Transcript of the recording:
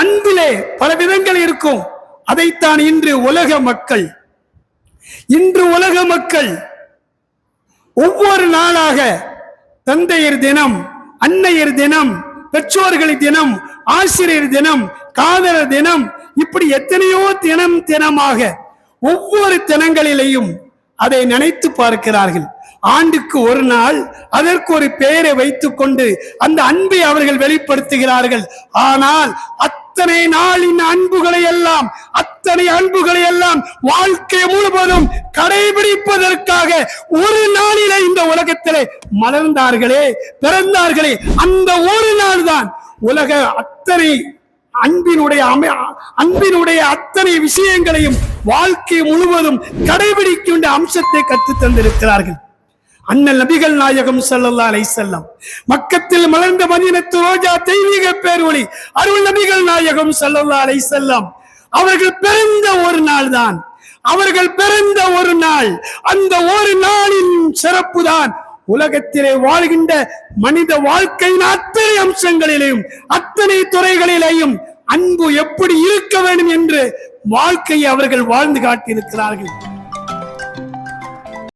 அன்பிலே பல விதங்கள் இருக்கும். அதைத்தான் இன்று உலக மக்கள் இன்று உலக மக்கள் ஒவ்வொரு நாளாக தந்தையர் தினம் அன்னையர் தினம் பெற்றோர்கள் தினம் ஆசிரியர் தினம் காதலர் தினம் இப்படி எத்தனையோ தினம் தினமாக ஒவ்வொரு தினங்களிலேயும் அதை நினைத்து பார்க்கிறார்கள். ஆண்டுக்கு ஒரு நாள் அதற்கு ஒரு பெயரை வைத்துக் கொண்டு அந்த அன்பை அவர்கள் வெளிப்படுத்துகிறார்கள். ஆனால் அத்தனை நாளின் அன்புகளை எல்லாம் அத்தனை அன்புகளை எல்லாம் வாழ்க்கை முழுவதும் கடைபிடிப்பதற்காக ஒரு நாளிலே இந்த உலகத்திலே மலர்ந்தார்களே பிறந்தார்களே. அந்த ஒரு நாள் தான் உலக அத்தனை அன்பினுடைய அமை அன்பினுடைய அத்தனை விஷயங்களையும் வாழ்க்கை முழுவதும் கடைபிடிக்கின்ற அம்சத்தை கற்றுத் தந்திருக்கிறார்கள் அண்ணல் நபிகள் நாயகம் சல்லல்லா அலை செல்லம் மக்கத்தில் மலர்ந்த மதினத்து ரோஜா தெய்வீக ஒளி அருள் நபிகள் நாயகம் சல்லல்லா அலை செல்லம் அவர்கள் பிறந்த ஒரு நாள் தான். அவர்கள் பிறந்த ஒரு நாள். அந்த ஒரு நாளின் சிறப்பு தான். உலகத்திலே வாழ்கின்ற மனித வாழ்க்கையின் அத்தனை அம்சங்களிலேயும் அத்தனை துறைகளிலேயும் அன்பு எப்படி இருக்க வேண்டும் என்று வாழ்க்கையை அவர்கள் வாழ்ந்து காட்டியிருக்கிறார்கள்.